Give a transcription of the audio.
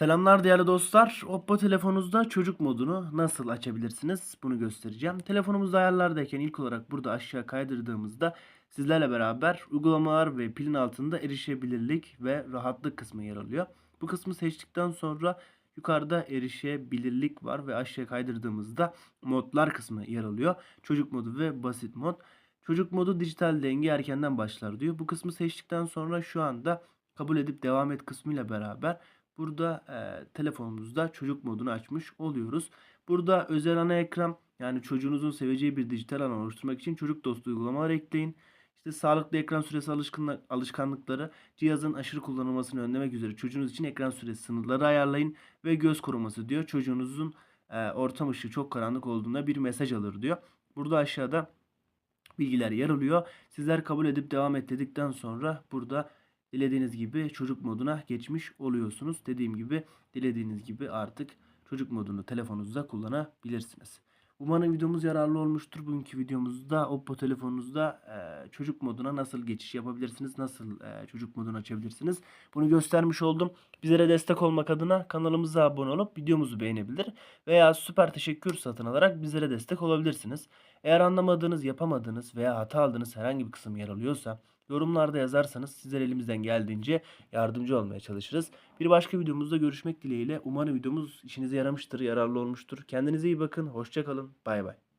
Selamlar değerli dostlar. Oppo telefonunuzda çocuk modunu nasıl açabilirsiniz? Bunu göstereceğim. Telefonumuzda ayarlardayken ilk olarak burada aşağı kaydırdığımızda sizlerle beraber uygulamalar ve pilin altında erişebilirlik ve rahatlık kısmı yer alıyor. Bu kısmı seçtikten sonra yukarıda erişebilirlik var ve aşağı kaydırdığımızda modlar kısmı yer alıyor. Çocuk modu ve basit mod. Çocuk modu dijital denge erkenden başlar diyor. Bu kısmı seçtikten sonra şu anda kabul edip devam et kısmıyla beraber burada e, telefonumuzda çocuk modunu açmış oluyoruz. Burada özel ana ekran yani çocuğunuzun seveceği bir dijital alan oluşturmak için çocuk dostu uygulamalar ekleyin. İşte sağlıklı ekran süresi alışkanlıkları cihazın aşırı kullanılmasını önlemek üzere çocuğunuz için ekran süresi sınırları ayarlayın ve göz koruması diyor. Çocuğunuzun e, ortam ışığı çok karanlık olduğunda bir mesaj alır diyor. Burada aşağıda bilgiler yer alıyor. Sizler kabul edip devam et dedikten sonra burada dilediğiniz gibi çocuk moduna geçmiş oluyorsunuz. Dediğim gibi dilediğiniz gibi artık çocuk modunu telefonunuzda kullanabilirsiniz. Umarım videomuz yararlı olmuştur. Bugünkü videomuzda Oppo telefonunuzda e, çocuk moduna nasıl geçiş yapabilirsiniz, nasıl e, çocuk modunu açabilirsiniz. Bunu göstermiş oldum. Bizlere destek olmak adına kanalımıza abone olup videomuzu beğenebilir veya süper teşekkür satın alarak bizlere destek olabilirsiniz. Eğer anlamadığınız, yapamadığınız veya hata aldığınız herhangi bir kısım yer alıyorsa yorumlarda yazarsanız sizler elimizden geldiğince yardımcı olmaya çalışırız. Bir başka videomuzda görüşmek dileğiyle. Umarım videomuz işinize yaramıştır, yararlı olmuştur. Kendinize iyi bakın, hoşça Bye bye.